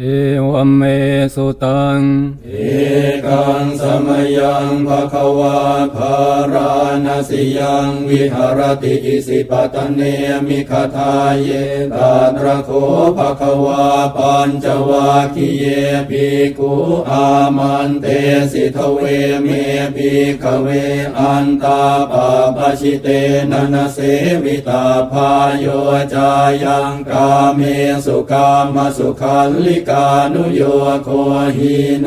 เอวเมสุตัง เอกังสมยังภะคะวาภาราณสิยังวิหารติอิสิปตเนมิคทาเยตาตระโคภะคะวาปัญจวาคิเยภิกขุอามันเตสิทเวเมภิกเวอันตาปาปชิเตนนเสวิตาพายโยจายังกาเมสุกามสุขันลิกกานุโยโคหิโน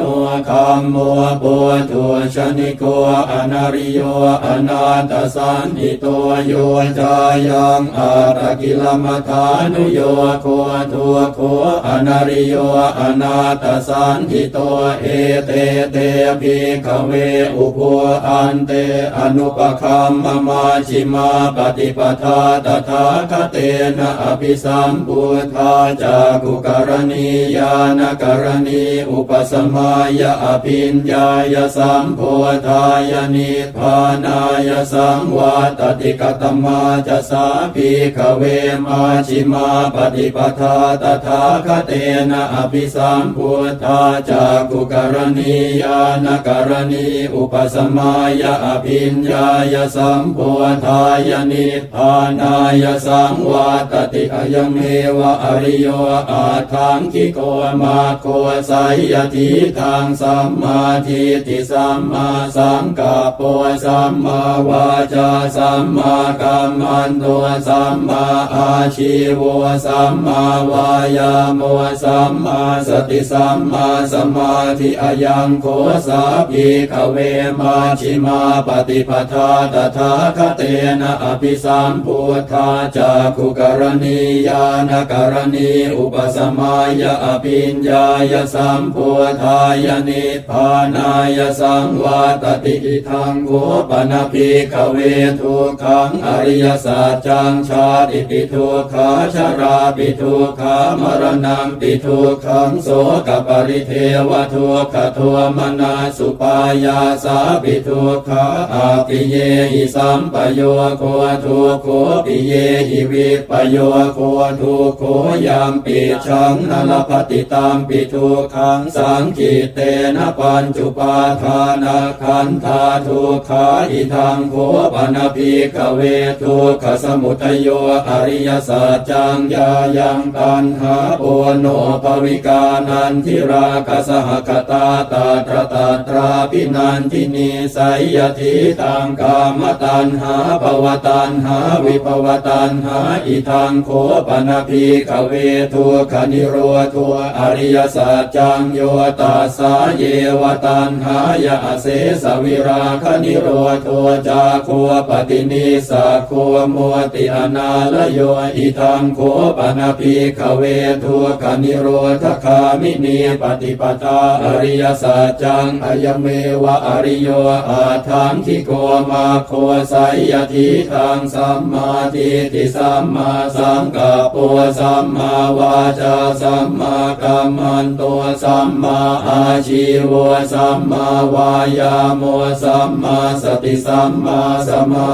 คัมโมโปตุชนิโกอนาริโยอนาตสันติโตโยจายังอาตกิลมัทานุโยโคทุโคอนาริโยอนาตสันติโตเอเตเตภิกเวอุปอันเตอนุปคัมมมาชิมาปฏิปทาตถาคเตนะอภิสัมพุทธาจากุกรณียานกรณี อุปสมายอภิญญายสัมโพธายนิพานายสังวาตติกตมาจะสาภิกเวมาชิมาปฏิปทาตถาคเตนะอภิสัมพุทธาจากุกรณียานกรณี อุปสมายอภิญญายสัมโพธายนิพานายสังวาตติอยังเมวะอริโยอาทังคิโกมาโคไสยยทิทางสัมมาทิฏฐิสัมมาสังกัปโปสัมมาวาจาสัมมากัมมันโตสัมมาอาชีวสัมมาวายาโมสัมมาสติสัมมาสมาธิอายังโคสาภิกเวมาชิมาปฏิปทาตถาคเตนะอภิสัมพุทธาจากุกรณียานกรณีอุปสมายอภิญญายสัมพุทายนิพานายสังวาตติอิทังโกปนภิกขเวทุกขังอริยสัจจังชาติปิทุกขาชราปิทุกขามรณังปิทุกขังโสกปริเทวทุกขโทมนาสุปายาสาปิทุกขาอาปิเยหิสัมปโยโคทุกโคปิเยหิวิปโยโคทุกโคยามปิชังนลปฏิตามปิทุขังสังกิเตนะปัญจุปาทานาคันธาทุขาอิทังโคปนภิกเวทุขสมุทโยอริยสัจจังยายังตันหาโอโนภวิกานันทิราคสหคตาตาตระตาตราปินันทินีไสยทิตังกามตันหาภวตันหาวิภวตันหาอิทังโคปนภิกเวทุขนิโรธัวอริยสัจจังโยตัสาเยวตันหายาเสสวิราคนิโรธัวจาโคปฏินิสักโคโมติอนาลโยอิทังโคปนภิกขเวทุกขนิโรธคามินีปฏิปทาอริยสัจจังอายเมวะอริโยอาทังคิโกมาโคไสยทิทางสัมมาทิฏฐิสัมมาสังกัปโปสัมมาวาจาสัมมากัมมันตัวสัมมาอาชีวสัมมาวายาโมสัมมาสติสัมมาสมา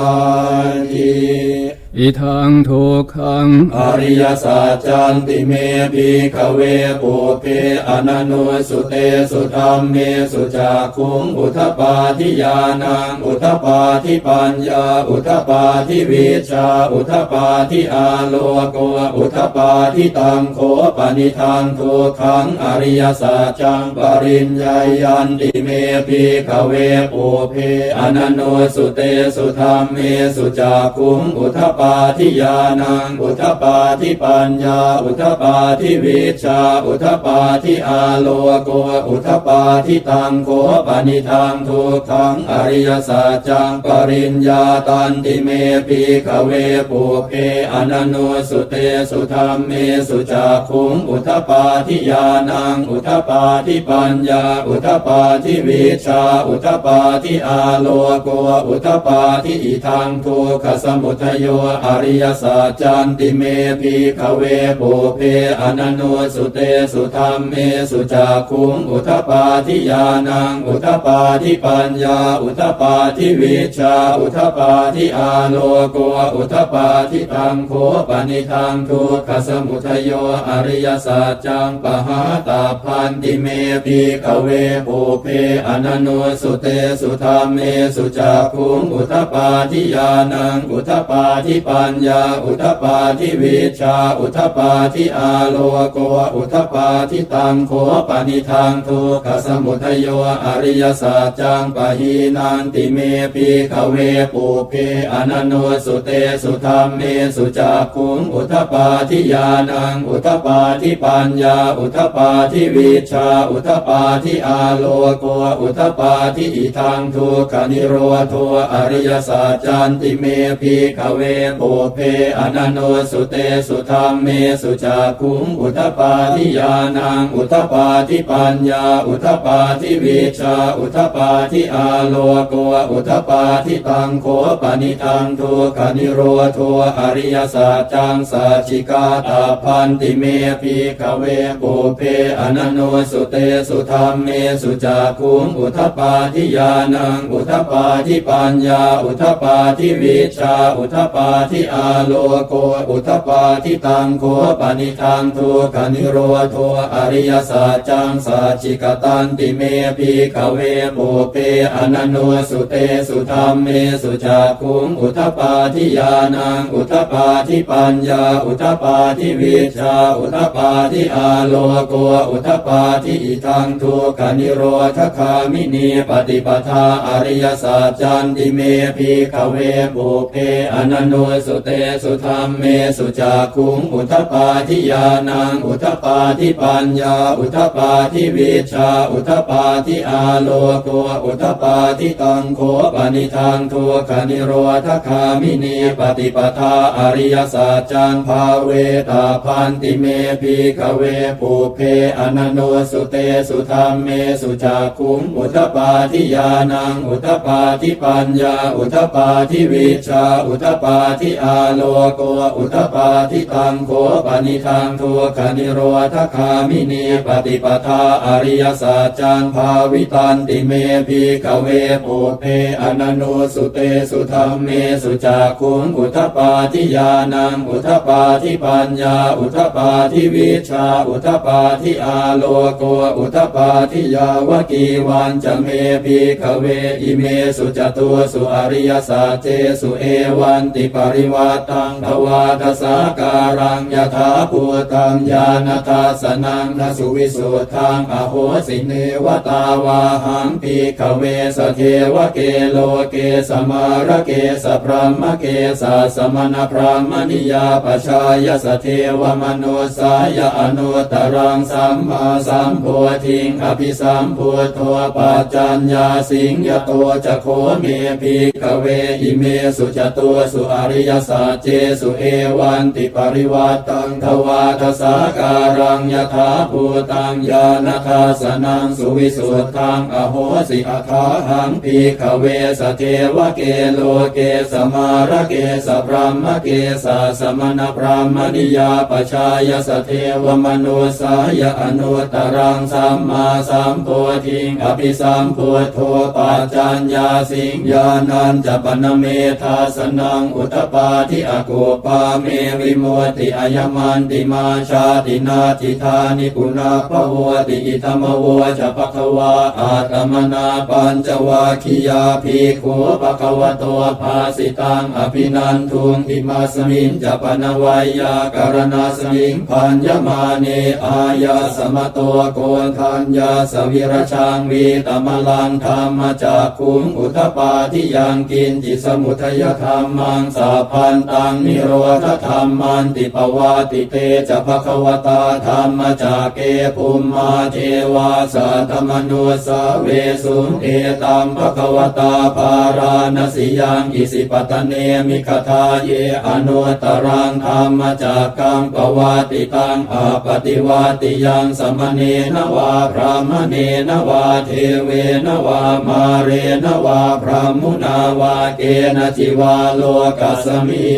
ธิ อิทังทุกขังอริยสัจจันติเมภิกขเวปุเพอนันโนสุเตสุธรรมเมสุจักขุงอุทปาทิยานังอุทปาทิปัญญา อุทปาทิวิชา อุทปาทิอาโลโกอุทปาทิตังโคปนิทานทุกขังอริยสัจจังปริญญายันติเมภิกขเวปุเพอนันโนสุเตสุธรรมเมสุจักขุงอุทปาาทิยานังอุทปาทิปัญญา อุทปาทิวิชา อุทปาทิอาโลโก อุทปาทิตังโคปนิทังทุกขังอริยสัจจังปริญญาตันติเมภิกขเวปุเพอนันโนสุเตสุธรรมเมสุจักขุงอุทปาทิยานังอุทปาทิปัญญา อุทปาทิวิชา อุทปาทิอาโลโก อุทปาทิอิทังทุกขสมุทโยอริยสัจจันติเมพิขเวปุเพอนันโนสุเตสุธรรมเมสุจักุงอุทปาทิยานังอุทปาทิปัญญา อุทปาทิวิชา อุทปาทิอาโลโกอุทปาทิตังโคปนิทังทุกขสมุทโยอริยสัจจังปหาตาพันติเมพิขเวปุเพอนันโนสุเตสุธรรมเมสุจักุงอุทปาทิยานังอุทปาทิปัญญาอุทปาทิวิชาอุทปาทิอาโลโกอุทปาทิตังโคปนิทังทุกขสมุทโยอริยสัจจังปะหีนันติเมปิขเวปุเพอนันโนสุเตสุธรรมเมสุจักขุงอุทปาทิยานังอุทปาทิปัญญาอุทปาทิวิชาอุทปาทิอาโลโกอุทปาทิอิทังทุกขนิโรโทอริยสัจจันติเมปิขเวปุเพอนันโนสุเตสุธรรมเมสุจักขุงอุทปาทิยานังอุทปาทิปัญญา อุทปาทิวิชา อุทปาทิอาโลโกอุทปาทิตังโคปนิทังทุกนิโรโทอริยสัจจังสัจิกาตาพันติเมปิขเวปุเพอนันโนสุเตสุธรรมเมสุจักขุงอุทปาทิยานังอุทปาทิปัญญา อุทปาทิวิชา อุทปาทิอาโลโกอุทปาทิตังโคปนิทังทุกนิโรโทอริยสัจจังสัจจิกตันติเมปิขเวปุเพอนันโนสุเตสุธรรมเมสุจักขุงอุทปาทิยานังอุทปาทิปัญญาอุทปาทิวิชาอุทปาทิอาโลโกอุทปาทิอิทังทุกนิโรธคามินีปฏิปทาอริยสัจจันติเมพิขเวปุเพอนันโนสุเตสุธรรมเมสุจักขุงอุทปาทิยานังอุทปาทิปัญญา อุทปาทิวิชา อุทปาทิอาโลโกอุทปาทิตังโคปนิทังทุกขนิโรธคามินีปฏิปทาอริยสัจจังภาเวตาพันติเมพิขเวปุเพอนันโนสุเตสุธรรมเมสุจักขุงอุทปาทิยานังอุทปาทิปัญญา อุทปาทิวิชา อุทปาทิอาโลโกอุทปาทิตังโคปนิทังทุกขนิโรธคามินีปฏิปทาอริยสัจจังภาวิตันติเมพิขเวปุเพอนันโนสุเตสุธรรมเมสุจักขุงอุทปาทิยานังอุทปาทิปัญญา อุทปาทิวิชา อุทปาทิอาโลโกอุทปาทิยาวกีวันจะเมพิขเวอิเมสุจตุสุอริยสัจเจสุเอวันติปริวัตังทวาทสาการังยถาภูตังญาณทัสนังทสุวิสุทธังอโหสิเนวตาวาหังปีขเวสเทวเกโลเกสมาระเกสพรหมเกสสมณพรหมนิยาปชายสเทวมโนสายอนุตรังสัมมาสัมโพธิงอภิสัมพุทโธปัจจัญญาสิงยโตจะโคเมปีขเวอิเมสุจตุสุอริยสัจเจสุเอวันติปริวัตังทวาทสาการังยถาภูตังญาณทัสสนังสุวิสุทธังอโหสิอาคาหังปีขเวสเทวเกโลเกสมาระเกสพรหมเกสาสมณพรหมนิยาปชายสเทวมโนสายอนุตตรังสัมมาสัมโพธิงอภิสัมพุทโธปัจจัญญาสิงญานันจะปนเมธาสนังอุตปาทิอโกปาเมวิโมติอายมันติมาชาตินาทิธานิปุนาภวติอิธรรมโวจะภควาอาตมนาปัญจวาคิยาภิกขุภควโตภาสิตังอภินันทุงอิมาสมิงจะปนวัยยาการณาสมิงพัญญมาเนอายาสมโตโกนทัญญาสวิรชังวีตมลังธรรมจักขุงอุทปาทิยังกินจิสมุทยธรรมังสาพันตังนิโรธธรรมันติปวาติเตจะภควตาธรรมจากเกภุมมาเทวาสัตมนุสเวสุงเอตัมภควตาภาราณสิยังอิสิปตเนมิคทาเยอนุตรังธรรมจากกังปวาติตังอาปฏิวาติยังสมเนนวาพระมเนนวาเทเวนวามาเรนวาพระมุนาวาเกนจิวาโลกัสสมิ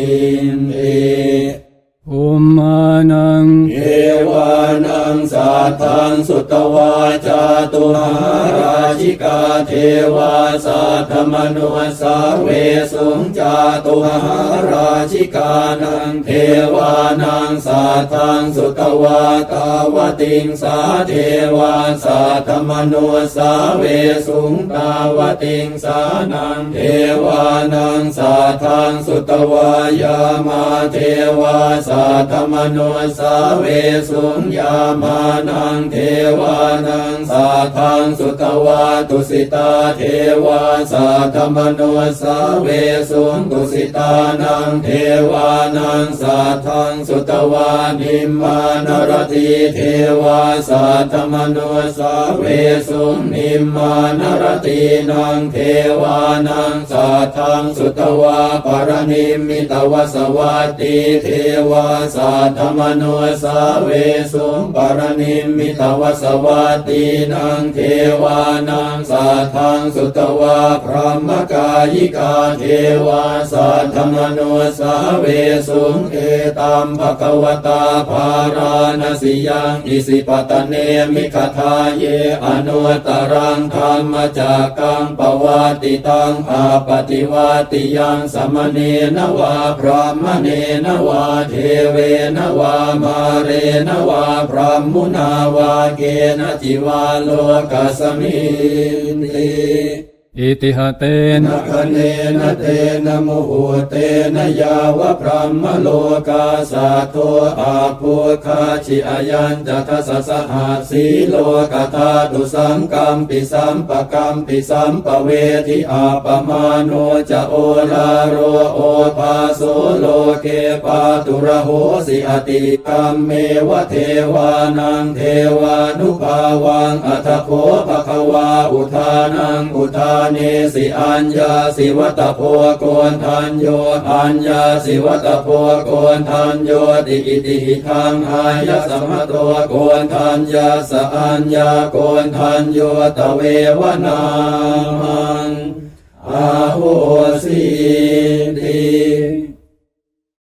นติอุ มมานัง เอวานังสัทธังสุตวาจาตุหาราชิกาเทวาสัทธมโนสาเวสุงจาตุหาราชิกานังเทวานังสัทธังสุตวาตาวติงสาเทวาสัทธมโนสาเวสุงตาวติงสานังเทวานังสัทธังสุตวายามาเทวาสัทธมโนสาเวสุงยามานังเทวานังสัทธังสุตวาตุสิตาเทวาสัทธมโนสาเวสุงตุสิตานังเทวานังสัทธังสุตวานิมมานรติเทวาสัทธมโนสาเวสุงนิมมานรตินังเทวานังสัทธังสุตวาปรณิมิตวสวัตติเทวาสัทธมโนสาเวสุปรณิมิตวสวัตตินังเทวานังสัทธังสุตวาพระมกายิกาเทวาสัทธมโนสาเวสุเอตัมภะควตาภาราณสิยังอิสิปตเนมิคทาเยอนุตรังธรรมจักกังปวัติตังอาปฏิวัติยังสมเนนวาพรหมเนนวาเทเวนวามาเรนวาพรหมุนาวาเกนจิวาโลกสมินติ อิติหเตนะคเนนเตนะโมโหเตนะยาวะพรหมโลกาสาโทอาภูคาชิอายันจะทัสสหาสีโลกธาตุสังกัมปิสัมปะกัมปิสัมปะเวทิอาปมาโนจะโอลาโรโอภาโสโลเกปาตุระโหสิอติกัมเมวะเทวานังเทวานุภาวังอัตโคภะ วาอุทานังอุทาเนสิอัญญาสิวัตโพโกนทันโยอัญญาสิวัตโพโกนทันโยติอิติหิทังอายะสมะโตโกนทันยาสะอัญญาโกนทันโยตเววนามังอาโหสิติ